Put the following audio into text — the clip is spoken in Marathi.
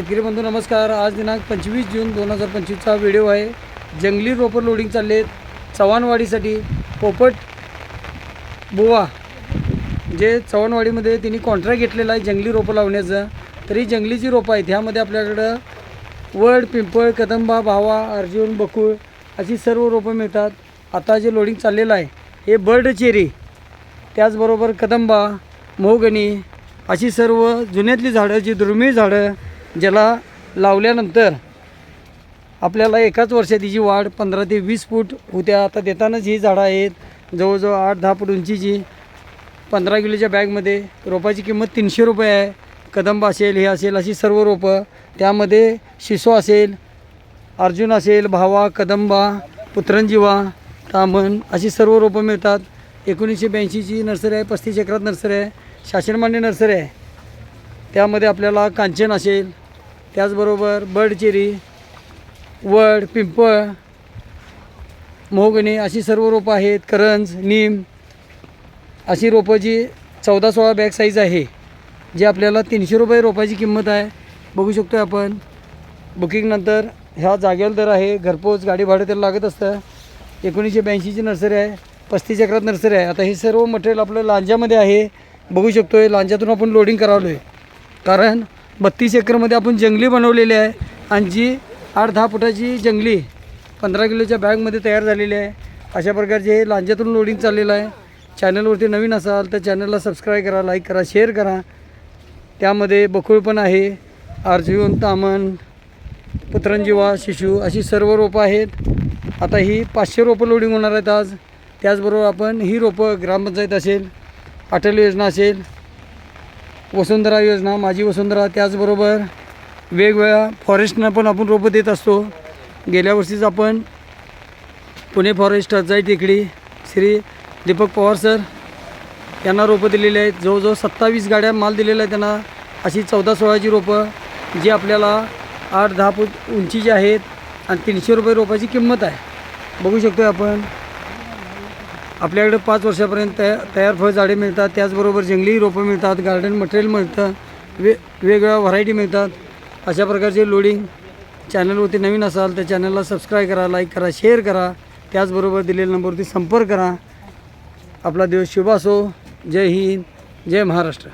शेतकरी बंधू नमस्कार. आज दिनांक पंचवीस जून दोन हजार पंचवीसचा व्हिडिओ आहे. जंगली रोपं लोडिंग चालले आहेत चव्हाणवाडीसाठी पोपट बुवा. जे चव्हाणवाडीमध्ये त्यांनी कॉन्ट्रॅक्ट घेतलेला आहे जंगली रोपं लावण्याचं. तरी जंगली जी रोपं आहेत. ह्यामध्ये आपल्याकडं वड पिंपळ कदंबा भावा अर्जुन बकुळ अशी सर्व रोपं मिळतात. आता जे लोडिंग चाललेलं आहे हे बर्ड चेरी त्याचबरोबर कदंबा मोगणी अशी सर्व जुन्यातली झाडं जी दुर्मिळ झाडं ज्याला लावल्यानंतर आपल्याला एकाच वर्षात तिची वाढ पंधरा ते वीस फूट होत्या आता देतानाच ही झाडं आहेत. जवळजवळ आठ दहा फूट उंचीची. पंधरा किलोच्या बॅगमध्ये रोपाची किंमत तीनशे रुपये आहे. कदंब असेल हे असेल अशी सर्व रोपं. त्यामध्ये शिसो असेल अर्जुन असेल भावा कदंबा पुत्रंजीवा तामण अशी सर्व रोपं मिळतात. एकोणीसशे ब्याऐंशीची नर्सरी आहे पस्तीस एकरात नर्सरी आहे शासनमान्य नर्सरी आहे. त्यामध्ये आपल्याला कांचन असेल त्याचबरोबर बर्डचेरी वड पिंपळ मोहगणी अशी सर्व रोपं आहेत. करंज नीम अशी रोपं जी चौदा सोळा बॅग साईज आहे जी आपल्याला तीनशे रुपये रोपाची किंमत आहे. बघू शकतो आहे आपण बुकिंगनंतर ह्या जागेवर दर आहे. घरपोच गाडी भाडं त्याला लागत असतं. एकोणीसशे ब्याऐंशीची नर्सरी आहे. पस्तीस एकरात नर्सरी आहे. आता हे सर्व मटेरियल आपलं लांजामध्ये आहे. बघू शकतो आहे लांजातून आपण लोडिंग करावलो आहे कारण बत्तीस एकरमध्ये आपण जंगली बनवलेली आहे आणि जी आठ दहा फुटाची जंगली पंधरा किलोच्या बॅगमध्ये तयार झालेली आहे. अशा प्रकारचे हे लांजातून लोडिंग चाललेलं आहे. चॅनलवरती नवीन असाल तर चॅनलला सबस्क्राईब करा लाईक करा शेअर करा. त्यामध्ये बकुळ पण आहे. आर्जीवन तामण पुत्रंजीवा शिशू अशी सर्व रोपं आहेत. आता ही पाचशे रोपं लोडिंग होणार आहेत आज. त्याचबरोबर आपण ही रोपं ग्रामपंचायत असेल अटल योजना असेल वसुंधरा योजना माझी वसुंधरा त्याचबरोबर वेगवेगळ्या फॉरेस्टनं पण आपण रोपं देत असतो. गेल्या वर्षीच आपण पुणे फॉरेस्ट अजाई टेकडी श्री दीपक पवार सर यांना रोपं दिलेली आहेत. जवळजवळ सत्तावीस गाड्या माल दिलेला आहे त्यांना. अशी चौदा सोळाची रोपं जी आपल्याला आठ दहा फूट उंचीची आहेत आणि तीनशे रुपये रोपाची किंमत आहे. बघू शकतो आपण. आपल्याकडे पाच वर्षापर्यंत तया तयार फळझाडे मिळतात. त्याचबरोबर जंगली रोपं मिळतात गार्डन मटेरियल मिळतं वे वेगवेगळ्या व्हरायटी मिळतात. अशा प्रकारचे लोडिंग चॅनलवरती नवीन असाल तर चॅनलला सबस्क्राईब करा लाईक करा शेअर करा. त्याचबरोबर दिलेल्या नंबरवरती संपर्क करा. आपला दिवस शुभ असो. जय हिंद. जय महाराष्ट्र.